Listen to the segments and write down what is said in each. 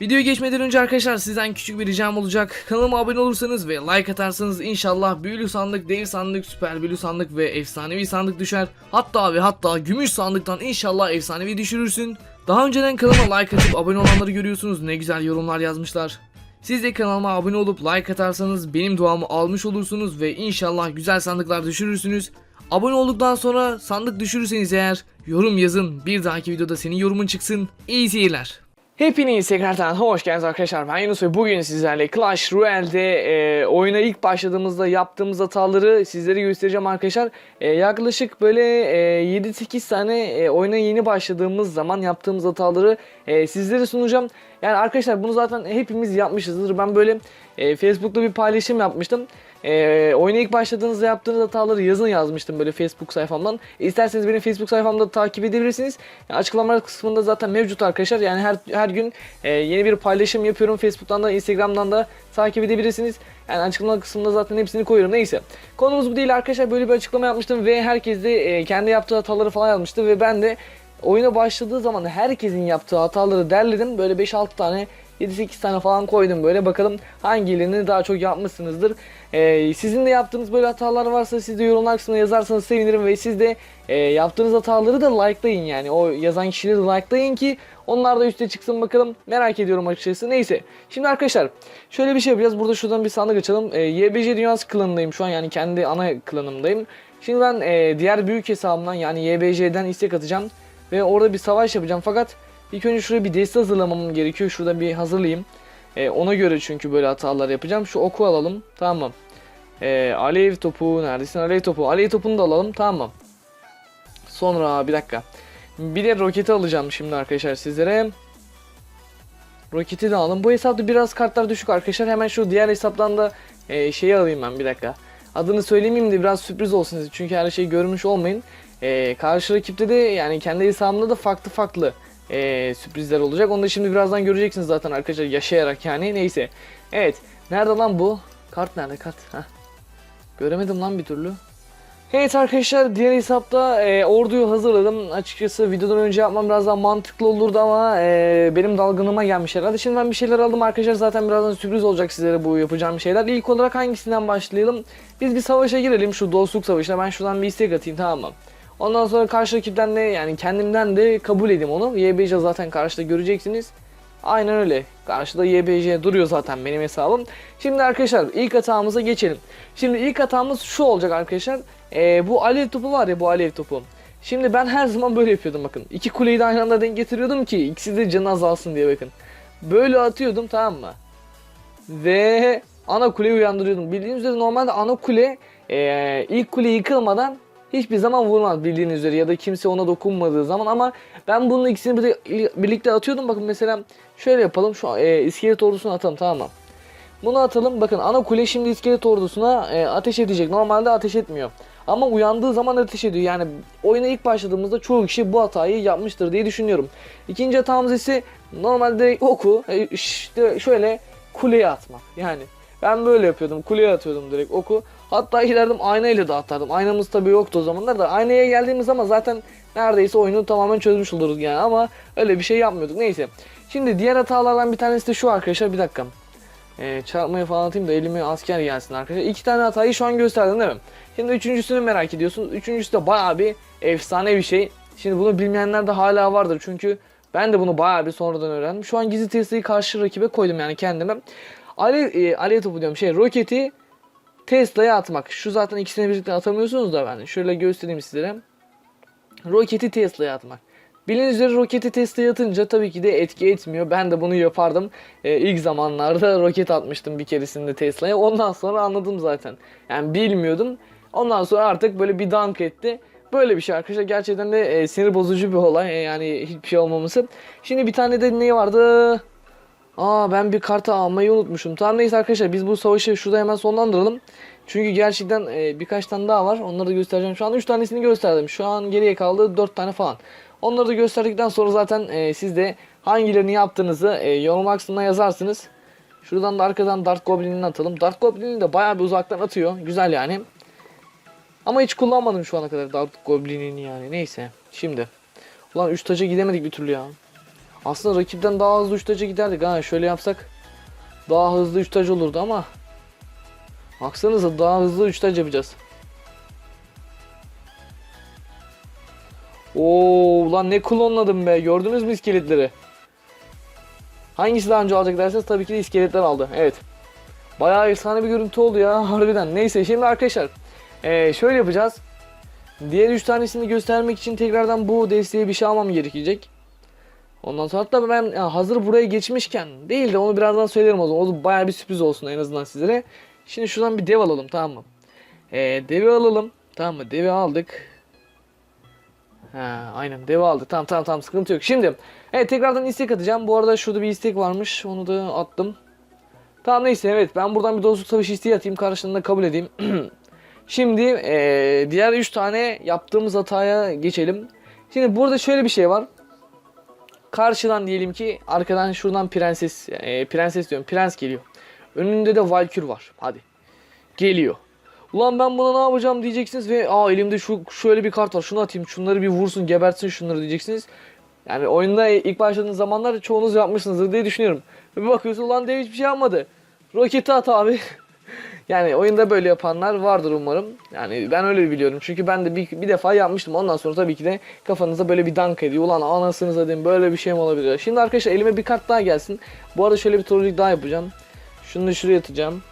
Videoya geçmeden önce arkadaşlar sizden küçük bir ricam olacak. Kanalıma abone olursanız ve like atarsanız inşallah büyülü sandık, dev sandık, süper büyülü sandık ve efsanevi sandık düşer. Hatta ve hatta gümüş sandıktan inşallah efsanevi düşürürsün. Daha önceden kanalıma like atıp abone olanları görüyorsunuz. Ne güzel yorumlar yazmışlar. Siz de kanalıma abone olup like atarsanız benim duamı almış olursunuz ve inşallah güzel sandıklar düşürürsünüz. Abone olduktan sonra sandık düşürürseniz eğer yorum yazın. Bir dahaki videoda senin yorumun çıksın. İyi seyirler. Hepiniz tekrardan hoş geldiniz arkadaşlar. Ben Yunus ve bugün sizlerle Clash Royale'de e, oyuna ilk başladığımızda yaptığımız hataları sizlere göstereceğim arkadaşlar. E, yaklaşık böyle e, 7-8 tane e, oyuna yeni başladığımız zaman yaptığımız hataları e, sizlere sunacağım. Yani arkadaşlar bunu zaten hepimiz yapmışızdır. Ben böyle e, Facebook'ta bir paylaşım yapmıştım. E, oyuna ilk başladığınızda yaptığınız hataları yazın yazmıştım böyle Facebook sayfamdan. İsterseniz benim Facebook sayfamda takip edebilirsiniz. Yani açıklamalar kısmında zaten mevcut arkadaşlar. Yani her her gün e, yeni bir paylaşım yapıyorum. Facebook'tan da Instagram'dan da takip edebilirsiniz. Yani açıklama kısmında zaten hepsini koyuyorum. Neyse. Konumuz bu değil arkadaşlar. Böyle bir açıklama yapmıştım ve herkes de e, kendi yaptığı hataları falan yazmıştı ve ben de oyuna başladığı zaman herkesin yaptığı hataları derledim. Böyle 5-6 tane 7-8 tane falan koydum böyle bakalım hangilerini daha çok yapmışsınızdır. Ee, sizin de yaptığınız böyle hatalar varsa siz de yorumlar kısmına yazarsanız sevinirim ve siz de e, yaptığınız hataları da likelayın yani o yazan kişileri likelayın ki onlar da üste çıksın bakalım merak ediyorum açıkçası neyse. Şimdi arkadaşlar şöyle bir şey yapacağız burada şuradan bir sandık açalım. E, YBC Dünyası klanındayım şu an yani kendi ana klanımdayım. Şimdi ben e, diğer büyük hesabımdan yani YBC'den istek atacağım ve orada bir savaş yapacağım fakat İlk önce şuraya bir deste hazırlamam gerekiyor. Şurada bir hazırlayayım. Ee, ona göre çünkü böyle hatalar yapacağım. Şu oku alalım. Tamam. Ee, alev topu neredesin? Alev topu. Alev topunu da alalım. Tamam. Sonra bir dakika. Bir de roketi alacağım şimdi arkadaşlar sizlere. Roketi de alalım. Bu hesapta biraz kartlar düşük arkadaşlar. Hemen şu diğer hesaptan da e, şeyi alayım ben bir dakika. Adını söylemeyeyim de biraz sürpriz olsun size. Çünkü her şeyi görmüş olmayın. E, karşı rakipte de yani kendi hesabımda da farklı farklı e, sürprizler olacak. Onu da şimdi birazdan göreceksiniz zaten arkadaşlar yaşayarak yani. Neyse. Evet. Nerede lan bu? Kart nerede kart? Heh. Göremedim lan bir türlü. Evet arkadaşlar diğer hesapta e, orduyu hazırladım. Açıkçası videodan önce yapmam biraz daha mantıklı olurdu ama e, benim dalgınıma gelmiş herhalde. Şimdi ben bir şeyler aldım arkadaşlar zaten birazdan sürpriz olacak sizlere bu yapacağım şeyler. İlk olarak hangisinden başlayalım? Biz bir savaşa girelim şu dostluk savaşına. Ben şuradan bir istek atayım tamam mı? Ondan sonra karşı rakipten de yani kendimden de kabul edeyim onu. YBC zaten karşıda göreceksiniz. Aynen öyle. Karşıda YBC duruyor zaten benim hesabım. Şimdi arkadaşlar ilk hatamıza geçelim. Şimdi ilk hatamız şu olacak arkadaşlar. Ee, bu alev topu var ya bu alev topu. Şimdi ben her zaman böyle yapıyordum bakın. İki kuleyi de aynı anda denk getiriyordum ki ikisi de canı azalsın diye bakın. Böyle atıyordum tamam mı? Ve ana kuleyi uyandırıyordum. Bildiğiniz üzere normalde ana kule ee, ilk kule yıkılmadan hiçbir zaman vurmaz bildiğiniz üzere ya da kimse ona dokunmadığı zaman ama ben bunun ikisini bir- birlikte atıyordum. Bakın mesela şöyle yapalım. Şu e, iskelet ordusunu atalım tamam mı? Bunu atalım. Bakın ana kule şimdi iskelet ordusuna e, ateş edecek. Normalde ateş etmiyor. Ama uyandığı zaman ateş ediyor. Yani oyuna ilk başladığımızda çoğu kişi bu hatayı yapmıştır diye düşünüyorum. İkinci hatamız ise normalde oku e, işte şöyle kuleye atmak. Yani ben böyle yapıyordum. Kuleye atıyordum direkt oku. Hatta giderdim aynayla da atardım. Aynamız tabii yoktu o zamanlar da. Aynaya geldiğimiz zaman zaten neredeyse oyunu tamamen çözmüş oluruz yani ama öyle bir şey yapmıyorduk. Neyse. Şimdi diğer hatalardan bir tanesi de şu arkadaşlar bir dakika. Ee, çarpmayı falan atayım da elime asker gelsin arkadaşlar. İki tane hatayı şu an gösterdim değil mi? Şimdi üçüncüsünü merak ediyorsunuz. Üçüncüsü de bayağı bir efsane bir şey. Şimdi bunu bilmeyenler de hala vardır çünkü ben de bunu bayağı bir sonradan öğrendim. Şu an gizli testi karşı rakibe koydum yani kendime. Alev, e, alev topu diyorum şey roketi Tesla'ya atmak. Şu zaten ikisini birlikte atamıyorsunuz da ben. Şöyle göstereyim sizlere. Roketi Tesla'ya atmak. Bildiğiniz üzere roketi Tesla'ya atınca tabii ki de etki etmiyor. Ben de bunu yapardım. Ee, ilk zamanlarda roket atmıştım bir keresinde Tesla'ya. Ondan sonra anladım zaten. Yani bilmiyordum. Ondan sonra artık böyle bir dank etti. Böyle bir şey arkadaşlar. Gerçekten de e, sinir bozucu bir olay. E, yani hiçbir şey olmaması. Şimdi bir tane de ne vardı? Aa ben bir kartı almayı unutmuşum. Tamam neyse arkadaşlar biz bu savaşı şurada hemen sonlandıralım. Çünkü gerçekten e, birkaç tane daha var. Onları da göstereceğim. Şu an 3 tanesini gösterdim. Şu an geriye kaldı 4 tane falan. Onları da gösterdikten sonra zaten e, siz de hangilerini yaptığınızı e, yorum kısmına yazarsınız. Şuradan da arkadan Dart Goblin'ini atalım. Dart Goblin'i de bayağı bir uzaktan atıyor. Güzel yani. Ama hiç kullanmadım şu ana kadar Dart Goblin'ini yani. Neyse. Şimdi. Ulan 3 taca gidemedik bir türlü ya. Aslında rakipten daha hızlı üçtaca giderdik ha şöyle yapsak daha hızlı üçtac olurdu ama Baksanıza daha hızlı üçtac yapacağız. Oo lan ne klonladım be gördünüz mü iskeletleri? Hangisi daha önce alacak derseniz tabii ki de iskeletler aldı. Evet. Bayağı efsane bir görüntü oldu ya harbiden. Neyse şimdi arkadaşlar ee, şöyle yapacağız. Diğer 3 tanesini göstermek için tekrardan bu desteğe bir şey almam gerekecek. Ondan sonra hatta ben ya hazır buraya geçmişken değil de onu birazdan söylerim o zaman. O bayağı bir sürpriz olsun en azından sizlere. Şimdi şuradan bir dev alalım tamam mı? Ee, devi alalım. Tamam mı? Devi aldık. Ha, aynen devi aldık. Tamam tamam tamam sıkıntı yok. Şimdi evet tekrardan istek atacağım. Bu arada şurada bir istek varmış. Onu da attım. Tamam neyse evet ben buradan bir dostluk savaşı isteği atayım. Karşılığında kabul edeyim. Şimdi ee, diğer 3 tane yaptığımız hataya geçelim. Şimdi burada şöyle bir şey var. Karşıdan diyelim ki arkadan şuradan prenses e, prenses diyorum prens geliyor. Önünde de Valkür var. Hadi. Geliyor. Ulan ben buna ne yapacağım diyeceksiniz ve aa elimde şu şöyle bir kart var. Şunu atayım. Şunları bir vursun, gebertsin şunları diyeceksiniz. Yani oyunda ilk başladığınız zamanlar çoğunuz yapmışsınızdır diye düşünüyorum. Ve bir bakıyorsun ulan dev hiçbir şey yapmadı. Roketi at abi. yani oyunda böyle yapanlar vardır umarım. Yani ben öyle biliyorum. Çünkü ben de bir, bir defa yapmıştım. Ondan sonra tabii ki de kafanıza böyle bir dank ediyor. Ulan anasını satayım böyle bir şey mi olabilir? Şimdi arkadaşlar elime bir kart daha gelsin. Bu arada şöyle bir trollük daha yapacağım. Şunu da şuraya atacağım.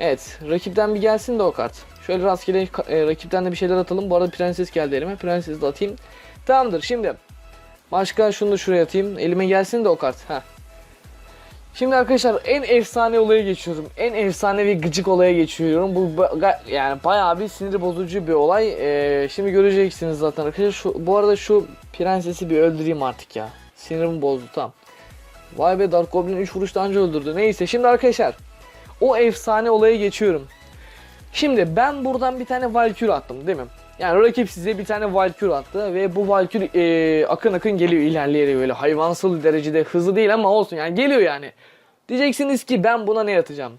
Evet. Rakipten bir gelsin de o kart. Şöyle rastgele e, rakipten de bir şeyler atalım. Bu arada prenses geldi elime. Prensesi de atayım. Tamamdır. Şimdi başka şunu da şuraya atayım. Elime gelsin de o kart. Heh. Şimdi arkadaşlar en efsane olaya geçiyorum. En efsane ve gıcık olaya geçiyorum. Bu yani bayağı bir sinir bozucu bir olay. Ee, şimdi göreceksiniz zaten arkadaşlar. Şu, bu arada şu prensesi bir öldüreyim artık ya. Sinirimi bozdu tamam. Vay be Dark Goblin 3 vuruşta önce öldürdü. Neyse şimdi arkadaşlar o efsane olaya geçiyorum. Şimdi ben buradan bir tane Valkyrie attım değil mi? Yani rakip size bir tane Valkyrie attı ve bu Valkyrie e, akın akın geliyor ilerleyerek böyle hayvansal derecede hızlı değil ama olsun yani geliyor yani. Diyeceksiniz ki ben buna ne atacağım?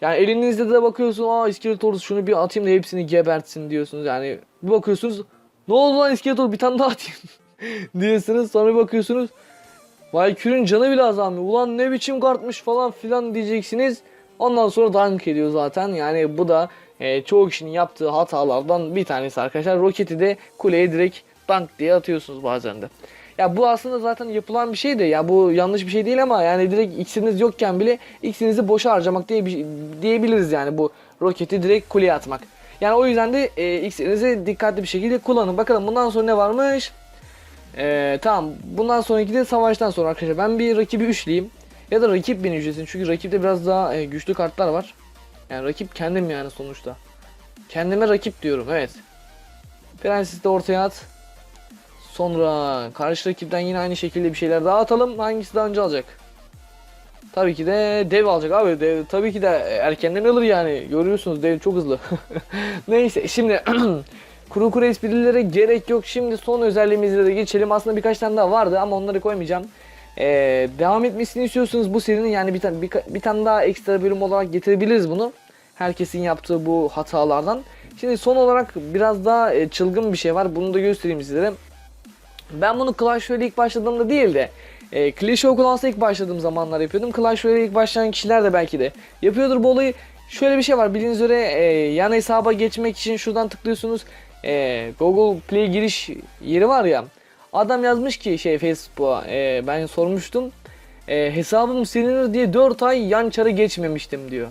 Yani elinizde de bakıyorsun aa İskeletor şunu bir atayım da hepsini gebertsin diyorsunuz yani. Bir bakıyorsunuz ne oldu lan İskeletor bir tane daha atayım diyorsunuz sonra bir bakıyorsunuz Valkyrie'nin canı bile azalmıyor. Ulan ne biçim kartmış falan filan diyeceksiniz. Ondan sonra dank ediyor zaten. Yani bu da e, çoğu kişinin yaptığı hatalardan bir tanesi arkadaşlar. Roketi de kuleye direkt dank diye atıyorsunuz bazen de. Ya bu aslında zaten yapılan bir şey de ya bu yanlış bir şey değil ama yani direkt iksiriniz yokken bile iksirinizi boşa harcamak diye bir, diyebiliriz yani bu roketi direkt kuleye atmak. Yani o yüzden de e, iksirinizi dikkatli bir şekilde kullanın. Bakalım bundan sonra ne varmış? Ee, tamam bundan sonraki de savaştan sonra arkadaşlar ben bir rakibi üçleyeyim. Ya da rakip beni üçlesin çünkü rakipte biraz daha e, güçlü kartlar var. Yani rakip kendim yani sonuçta. Kendime rakip diyorum evet. Prenses de ortaya at. Sonra karşı rakipten yine aynı şekilde bir şeyler daha atalım. Hangisi daha önce alacak? Tabii ki de dev alacak abi. Dev tabii ki de erkenden alır yani. Görüyorsunuz dev çok hızlı. Neyse şimdi kuru kuru esprilere gerek yok. Şimdi son özelliğimizle de geçelim. Aslında birkaç tane daha vardı ama onları koymayacağım. Ee, devam etmesini istiyorsanız bu serinin yani bir tane bir, bir tane daha ekstra bölüm olarak getirebiliriz bunu. Herkesin yaptığı bu hatalardan. Şimdi son olarak biraz daha e, çılgın bir şey var. Bunu da göstereyim sizlere. Ben bunu Clash Royale ilk başladığımda değil de e, Clash of Clans'a ilk başladığım zamanlar yapıyordum. Clash Royale ilk başlayan kişiler de belki de yapıyordur bu olayı. Şöyle bir şey var bildiğiniz üzere e, yan hesaba geçmek için şuradan tıklıyorsunuz. E, Google Play giriş yeri var ya. Adam yazmış ki şey Facebook'a e, ben sormuştum. E, hesabım silinir diye 4 ay yan çarı geçmemiştim diyor.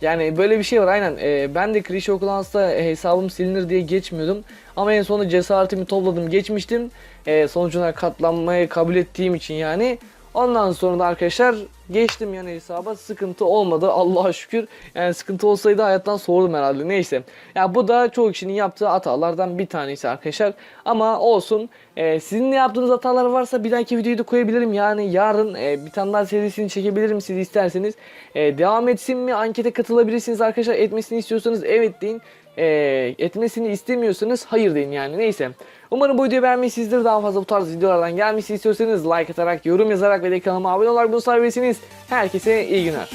Yani böyle bir şey var aynen. E, ben de Clash of Clans'ta hesabım silinir diye geçmiyordum. Ama en sonunda cesaretimi topladım geçmiştim. E, sonucuna katlanmayı kabul ettiğim için yani. Ondan sonra da arkadaşlar geçtim yani hesaba sıkıntı olmadı Allah'a şükür. Yani sıkıntı olsaydı hayattan soğudum herhalde neyse. Ya bu da çoğu kişinin yaptığı hatalardan bir tanesi arkadaşlar. Ama olsun ee, sizin ne yaptığınız hatalar varsa bir dahaki videoyu da koyabilirim. Yani yarın e, bir tane daha serisini çekebilirim siz isterseniz. E, devam etsin mi ankete katılabilirsiniz arkadaşlar. Etmesini istiyorsanız evet deyin. E, etmesini istemiyorsanız hayır deyin yani neyse. Umarım bu videoyu beğenmişsinizdir. Daha fazla bu tarz videolardan gelmesini istiyorsanız like atarak, yorum yazarak ve de kanalıma abone olarak bunu sayabilirsiniz. Herkese iyi günler.